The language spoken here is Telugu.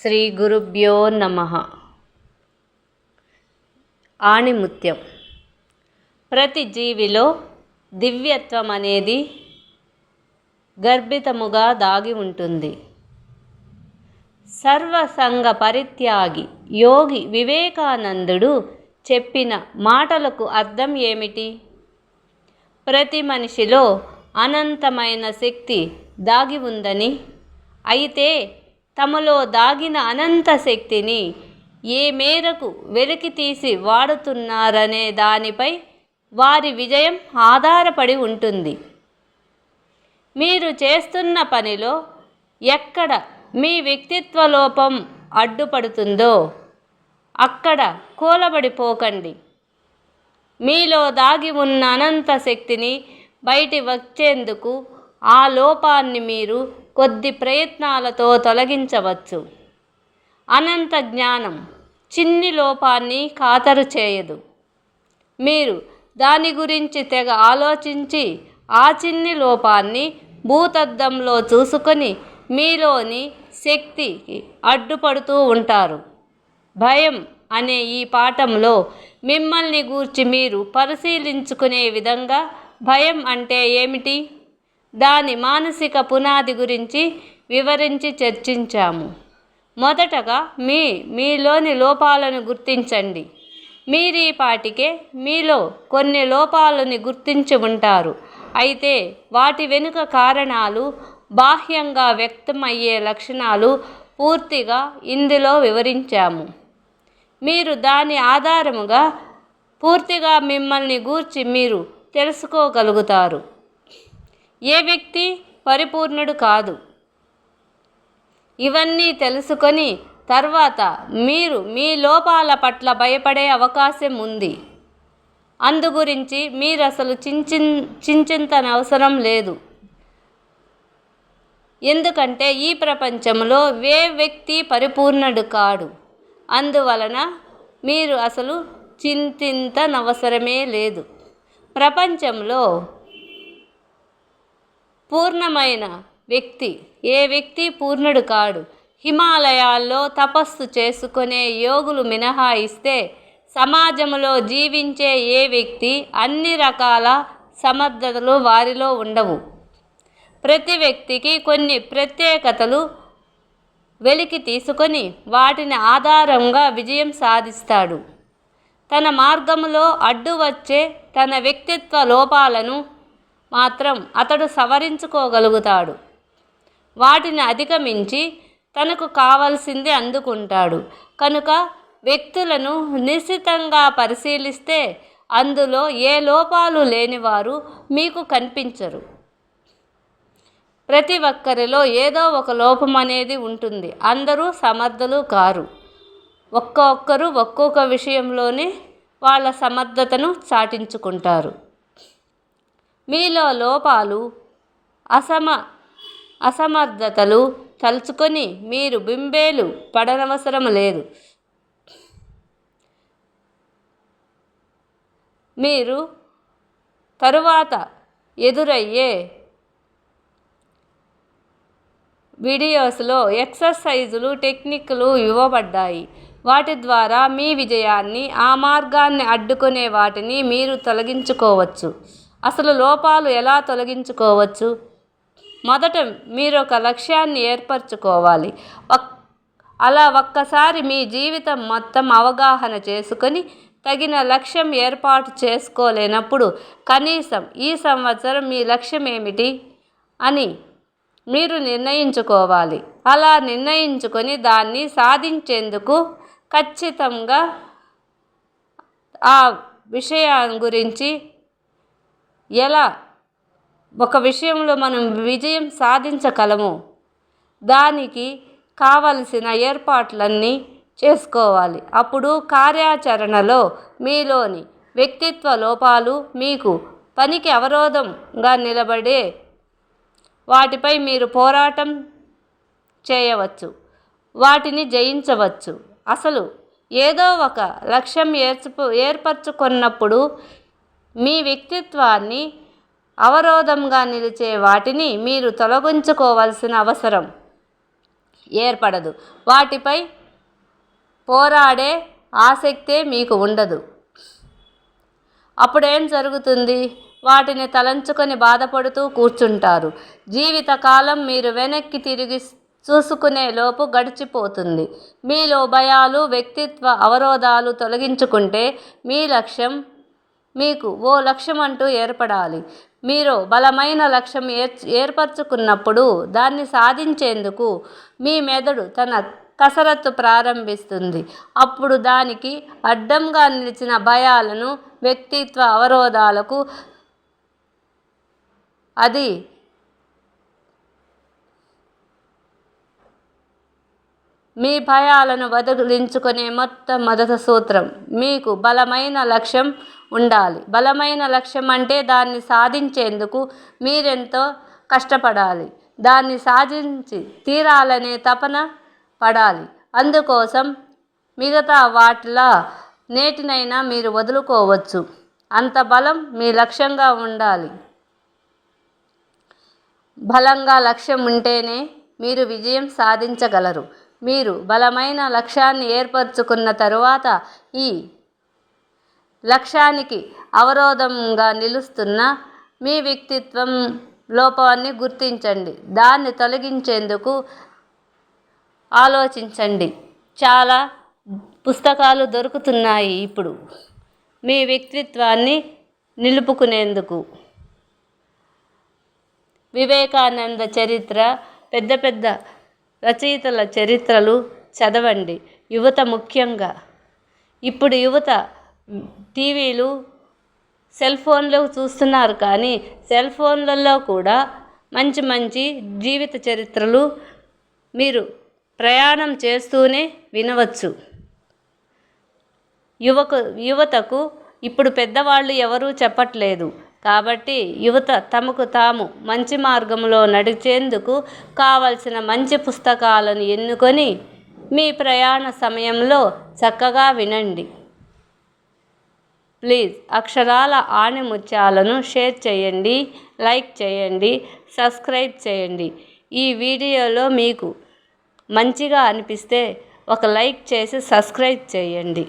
శ్రీ గురుభ్యో నమ. ఆణిముత్యం. ప్రతి జీవిలో దివ్యత్వం అనేది గర్భితముగా దాగి ఉంటుంది. సర్వసంగ పరిత్యాగి యోగి వివేకానందుడు చెప్పిన మాటలకు అర్థం ఏమిటి? ప్రతి మనిషిలో అనంతమైన శక్తి దాగి ఉందని అయితే తమలో దాగిన అనంత శక్తిని ఏ మేరకు వెలికి తీసి వాడుతున్నారనే దానిపై వారి విజయం ఆధారపడి ఉంటుంది. మీరు చేస్తున్న పనిలో ఎక్కడ మీ వ్యక్తిత్వ లోపం అడ్డుపడుతుందో అక్కడ కూలబడిపోకండి. మీలో దాగి ఉన్న అనంత శక్తిని బయటి వచ్చేందుకు ఆ లోపాన్ని మీరు కొద్ది ప్రయత్నాలతో తొలగించవచ్చు. అనంత జ్ఞానం చిన్ని లోపాన్ని ఖాతరు చేయదు. మీరు దాని గురించి తెగ ఆలోచించి ఆ చిన్ని లోపాన్ని భూతద్దంలో చూసుకొని మీలోని శక్తికి అడ్డుపడుతూ ఉంటారు. భయం అనే ఈ పాఠంలో మిమ్మల్ని గూర్చి మీరు పరిశీలించుకునే విధంగా భయం అంటే ఏమిటి? దాని మానసిక పునాది గురించి వివరించి చర్చించాము. మొదటగా మీ మీలోని లోపాలను గుర్తించండి. మీరీ పాటికే మీలో కొన్ని లోపాలని గుర్తించి ఉంటారు. అయితే వాటి వెనుక కారణాలు బాహ్యంగా వ్యక్తమయ్యే లక్షణాలు పూర్తిగా ఇందులో వివరించాము. మీరు దాని ఆధారముగా పూర్తిగా మిమ్మల్ని గూర్చి మీరు తెలుసుకోగలుగుతారు. ఏ వ్యక్తి పరిపూర్ణుడు కాదు. ఇవన్నీ తెలుసుకొని తర్వాత మీరు మీ లోపాల పట్ల భయపడే అవకాశం ఉంది. అందు గురించి మీరు అసలు చించిన్ చించింతనవసరం లేదు. ఎందుకంటే ఈ ప్రపంచంలో ఏ వ్యక్తి పరిపూర్ణుడు కాడు. అందువలన మీరు అసలు చింతింతనవసరమే లేదు. ప్రపంచంలో పూర్ణమైన వ్యక్తి. ఏ వ్యక్తి పూర్ణుడు కాడు. హిమాలయాల్లో తపస్సు చేసుకునే యోగులు మినహాయిస్తే సమాజంలో జీవించే ఏ వ్యక్తి అన్ని రకాల సమర్థతలు వారిలో ఉండవు. ప్రతి వ్యక్తికి కొన్ని ప్రత్యేకతలు వెలికి తీసుకొని వాటిని ఆధారంగా విజయం సాధిస్తాడు. తన మార్గంలో అడ్డు వచ్చే తన వ్యక్తిత్వ లోపాలను మాత్రం అతడు సవరించుకోగలుగుతాడు. వాటిని అధిగమించి తనకు కావలసింది అందుకుంటాడు. కనుక వ్యక్తులను నిశ్చితంగా పరిశీలిస్తే అందులో ఏ లోపాలు లేనివారు మీకు కనిపించరు. ప్రతి ఒక్కరిలో ఏదో ఒక లోపం అనేది ఉంటుంది. అందరూ సమర్థులు కారు. ఒక్కొక్కరు ఒక్కొక్క విషయంలోనే వాళ్ళ సమర్థతను చాటించుకుంటారు. మీలో లోపాలు అసమ అసమర్థతలు తలుచుకొని మీరు బింబేలు పడనవసరం లేదు. మీరు తరువాత ఎదురయ్యే వీడియోస్లో ఎక్సర్సైజులు టెక్నిక్లు ఇవ్వబడ్డాయి. వాటి ద్వారా మీ విజయాన్ని ఆ మార్గాన్ని అడ్డుకునే వాటిని మీరు తొలగించుకోవచ్చు. అసలు లోపాలు ఎలా తొలగించుకోవచ్చు? మొదట మీరు ఒక లక్ష్యాన్ని ఏర్పరచుకోవాలి. అలా ఒక్కసారి మీ జీవితం మొత్తం అవగాహన చేసుకొని తగిన లక్ష్యం ఏర్పాటు చేసుకోలేనప్పుడు కనీసం ఈ సంవత్సరం మీ లక్ష్యం ఏమిటి అని మీరు నిర్ణయించుకోవాలి. అలా నిర్ణయించుకొని దాన్ని సాధించేందుకు ఖచ్చితంగా ఆ విషయం గురించి ఎలా? ఒక విషయంలో మనం విజయం సాధించగలము. దానికి కావలసిన ఏర్పాట్లన్నీ చేసుకోవాలి. అప్పుడు కార్యాచరణలో మీలోని వ్యక్తిత్వ లోపాలు మీకు పనికి అవరోధంగా నిలబడే వాటిపై మీరు పోరాటం చేయవచ్చు. వాటిని జయించవచ్చు. అసలు ఏదో ఒక లక్ష్యం ఏర్చు ఏర్పరచుకున్నప్పుడు మీ వ్యక్తిత్వాన్ని అవరోధంగా నిలిచే వాటిని మీరు తొలగించుకోవాల్సిన అవసరం ఏర్పడదు. వాటిపై పోరాడే ఆసక్తే మీకు ఉండదు. అప్పుడేం జరుగుతుంది? వాటిని తలంచుకొని బాధపడుతూ కూర్చుంటారు. జీవితకాలం మీరు వెనక్కి తిరిగి చూసుకునే లోపు గడిచిపోతుంది. మీలో భయాలు వ్యక్తిత్వ అవరోధాలు తొలగించుకుంటే మీ లక్ష్యం మీకు ఓ లక్ష్యం అంటూ ఏర్పడాలి. మీరు బలమైన లక్ష్యం ఏర్ ఏర్పరచుకున్నప్పుడు దాన్ని సాధించేందుకు మీ మెదడు తన కసరత్తు ప్రారంభిస్తుంది. అప్పుడు దానికి అడ్డంగా నిలిచిన భయాలను వ్యక్తిత్వ అవరోధాలకు అది మీ భయాలను వదిలించుకునే మొట్టమొదటి సూత్రం. మీకు బలమైన లక్ష్యం ఉండాలి. బలమైన లక్ష్యం అంటే దాన్ని సాధించేందుకు మీరెంతో కష్టపడాలి. దాన్ని సాధించి తీరాలనే తపన పడాలి. అందుకోసం మిగతా వాటిలా నేటినైనా మీరు వదులుకోవచ్చు. అంత బలం మీ లక్ష్యంగా ఉండాలి. బలంగా లక్ష్యం ఉంటేనే మీరు విజయం సాధించగలరు. మీరు బలమైన లక్ష్యాన్ని ఏర్పరచుకున్న తరువాత ఈ లక్ష్యానికి అవరోధంగా నిలుస్తున్న మీ వ్యక్తిత్వం లోపాన్ని గుర్తించండి. దాన్ని తొలగించేందుకు ఆలోచించండి. చాలా పుస్తకాలు దొరుకుతున్నాయి ఇప్పుడు. మీ వ్యక్తిత్వాన్ని నిలుపుకునేందుకు. వివేకానంద చరిత్ర పెద్ద పెద్ద రచయితల చరిత్రలు చదవండి. యువత ముఖ్యంగా. ఇప్పుడు యువత టీవీలు సెల్ ఫోన్లు చూస్తున్నారు కానీ సెల్ ఫోన్లలో కూడా మంచి మంచి జీవిత చరిత్రలు మీరు ప్రయాణం చేస్తూనే వినవచ్చు. యువకు యువతకు ఇప్పుడు పెద్దవాళ్ళు ఎవరూ చెప్పట్లేదు. కాబట్టి యువత తమకు తాము మంచి మార్గంలో నడిచేందుకు కావలసిన మంచి పుస్తకాలను ఎన్నుకొని మీ ప్రయాణ సమయంలో చక్కగా వినండి. ప్లీజ్ అక్షరాల ఆణిముత్యాలను షేర్ చేయండి లైక్ చేయండి సబ్స్క్రైబ్ చేయండి. ఈ వీడియోలో మీకు మంచిగా అనిపిస్తే ఒక లైక్ చేసి సబ్స్క్రైబ్ చేయండి.